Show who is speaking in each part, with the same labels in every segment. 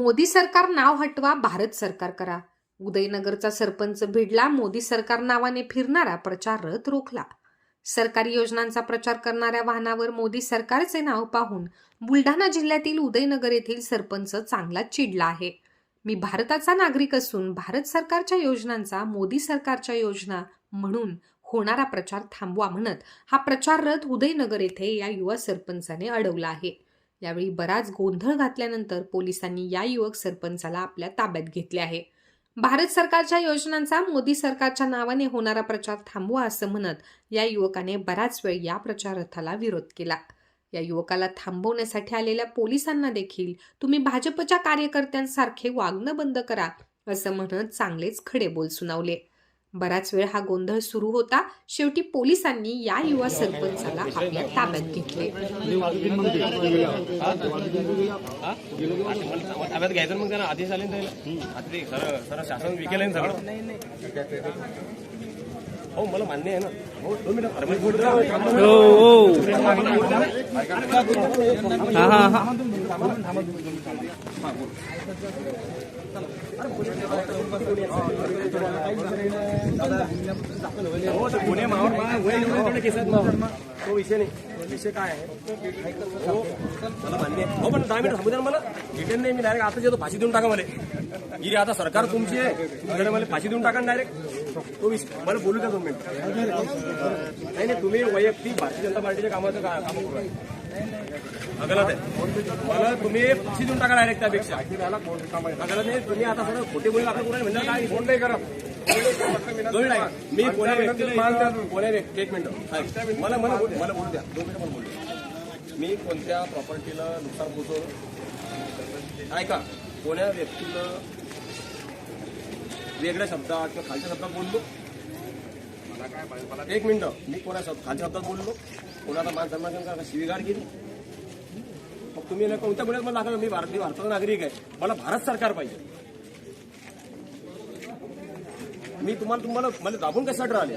Speaker 1: मोदी सरकार नाव हटवा भारत सरकार करा. उदयनगरचा सरपंच भिडला मोदी सरकार नावाने फिरणारा प्रचार रथ रोखला. सरकारी योजनांचा प्रचार करणाऱ्या वाहनावर मोदी सरकारचे नाव पाहून बुलढाणा जिल्ह्यातील उदयनगर येथील सरपंच चांगला चिडला आहे. मी भारताचा नागरिक असून भारत सरकारच्या योजनांचा मोदी सरकारच्या योजना म्हणून होणारा प्रचार थांबवा म्हणत हा प्रचार रथ उदयनगर येथे या युवा सरपंचाने अडवला आहे. यावेळी बराच गोंधळ घातल्यानंतर पोलिसांनी या युवक सरपंचाला आपल्या ताब्यात घेतले आहे. भारत सरकारच्या योजनांचा मोदी सरकारच्या नावाने होणारा प्रचार थांबवा असं म्हणत या युवकाने बराच वेळ या प्रचार रथाला विरोध केला. या युवकाला थांबवण्यासाठी आलेल्या पोलिसांना देखील तुम्ही भाजपच्या कार्यकर्त्यांसारखे वागणं बंद करा असं म्हणत चांगलेच खडे बोल सुनावले. बराच वेळ हा गोंधळ सुरू होता. शेवटी पोलिसांनी या युवा सरपंचाला आपल्या ताब्यात घेतले.
Speaker 2: आदेश आले शासन विकेल हो मला मान्य आहे ना. हो.
Speaker 3: हो.
Speaker 2: पुणे मावर मा- तो विषय नाही. विषय काय आहे? हो. मला मान्य आहे. हो पण दहा मिनिट थांबू द्या मला. डिटेल नाही मी डायरेक्ट आता येतो फाशी देऊन टाका मला. गिरी आता सरकार तुमची आहे. तुमच्याकडे मला फाशी देऊन टाका डायरेक्ट तो विषय मला बोलू द्या दोन मिनिट. नाही नाही तुम्ही वैयक्तिक भारतीय जनता पार्टीच्या कामाचं का काम करू राहिले. आहे मला तुम्ही फाशी देऊन टाका डायरेक्ट त्यापेक्षा. हा, नाही तुम्ही आता सगळं खोटे बोलले दाखल करू म्हणजे काय? फोन नाही करा ऐका. मी कोण्या व्यक्तीला कोण्या व्यक्ती एक मिनिट. मला मला बोल- मला बोलू द्या. दोन मिनिटं मला बोलू द्या. मी कोणत्या प्रॉपर्टीला नुकसान पोचवलं ऐका. कोण्या व्यक्तीला वेगळ्या शब्दात किंवा खालच्या शब्दात बोललो. एक मिनिट. मी कोणा शब्द खालच्या शब्दात बोललो. कोणाला मान सन्मान करा शिवीगाळ केली. मग तुम्ही कोणत्या गुन्ह्यात मला दाखवा मी भारत मी भारताचा नागरिक आहे. मला भारत सरकार पाहिजे. मी तुम्हाला तुम्हाला मला दाबून कशासाठी राहिले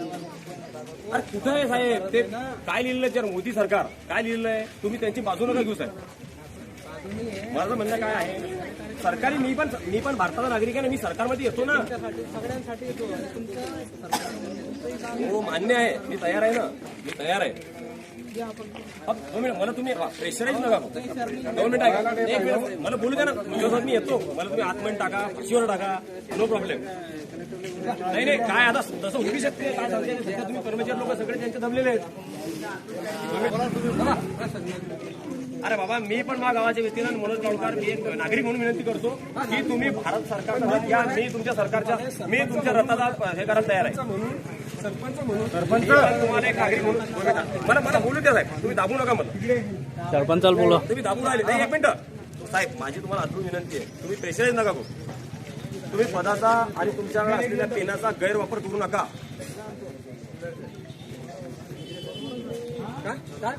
Speaker 2: अरे कुठं आहे साहेब? ते काय लिहिलेलं आहे जर मोदी सरकार? काय लिहिलेलं आहे? तुम्ही त्यांची बाजू नका घेऊ साहेब. माझं म्हणणं काय आहे? सरकारी मी पण मी पण भारताचा नागरिक आहे ना मी सरकारमध्ये येतो ना. हो मान्य आहे. मी तयार आहे ना. मी तयार आहे. मला तुम्ही प्रेशराईज नका दोन मिनिट ऐका. एक मिनिट मला बोलू द्या ना. तुमच्यासोबत मी येतो. मला तुम्ही आतमध्ये टाका शिवर टाका. नो प्रॉब्लेम नाही नाही काय आता तसं होऊ शकते काय सांगते तुम्ही कर्मचारी लोक सगळे त्यांचे दबलेले आहेत. अरे बाबा मी पण माझ्या गावाच्या व्यक्तीला मनोज गावकर मी एक नागरिक म्हणून विनंती करतो की तुम्ही भारत सरकारचा या मी तुमच्या सरकारच्या मी तुमच्या रथाचा हे करायला तयार आहे. सरपंच म्हणून सरपंच तुम्हाला एक नागरिक म्हणून मला मला बोलू द्या साहेब तुम्ही दाबू नका मला.
Speaker 3: सरपंचाला बोला.
Speaker 2: तुम्ही दाबून राहिले. नाही एक मिनिट. साहेब माझी तुम्हाला अजून विनंती आहे. तुम्ही प्रेशराईज नका करू तुम्ही पदाचा आणि तुमच्याकडे असलेल्या पेनाचा गैरवापर करू नका. काय?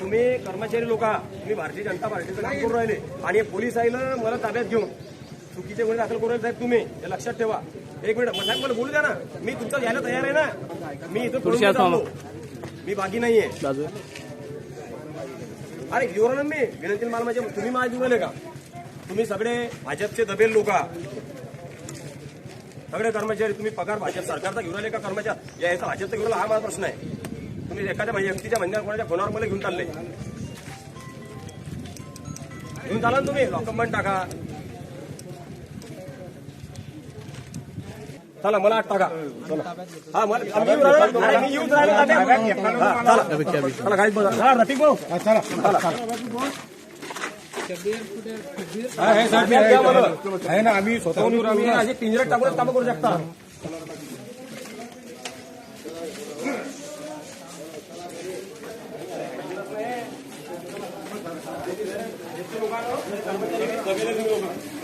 Speaker 2: तुम्ही कर्मचारी लोक. तुम्ही भारतीय जनता पार्टीचं काम करून राहिले. आणि पोलीस ना मला ताब्यात घेऊन चुकीचे गुन्हे दाखल करू राहिले साहेब तुम्ही. हे लक्षात ठेवा. एक मिनिट साहेब मला बोलू द्या ना. मी तुमचं घ्यायला तयार आहे ना? मी इथं चाललो. मी बाकी नाहीये. अरे घेऊ ना मी विनंती मला म्हणजे तुम्ही माझ्या जुळले का? तुम्ही सगळे भाजपचे दबेल लोक. सगळे कर्मचारी तुम्ही पगार भाजप सरकारचा घेऊन आले का कर्मचारी? याचा भाजपचा घेऊन हा माझा प्रश्न आहे. तुम्ही एखाद्या व्यक्तीच्या म्हणण्यावर कोणाच्या फोनावर मला घेऊन चालले घेऊन चाला ना तुम्ही लॉकअप टाका चला मला आठ टाका. हा मला आम्ही येऊन राहिलो. अरे, मी येऊन राहिलो तात्या. चला. चला काहीच बघा हा रफिक भाऊ.
Speaker 4: आहे ना आम्ही स्वतःहून
Speaker 2: असे पिंजऱ्यात टाकूनच कामं करू शकता इससे होगा तो कर्मचारी कभी नहीं होगा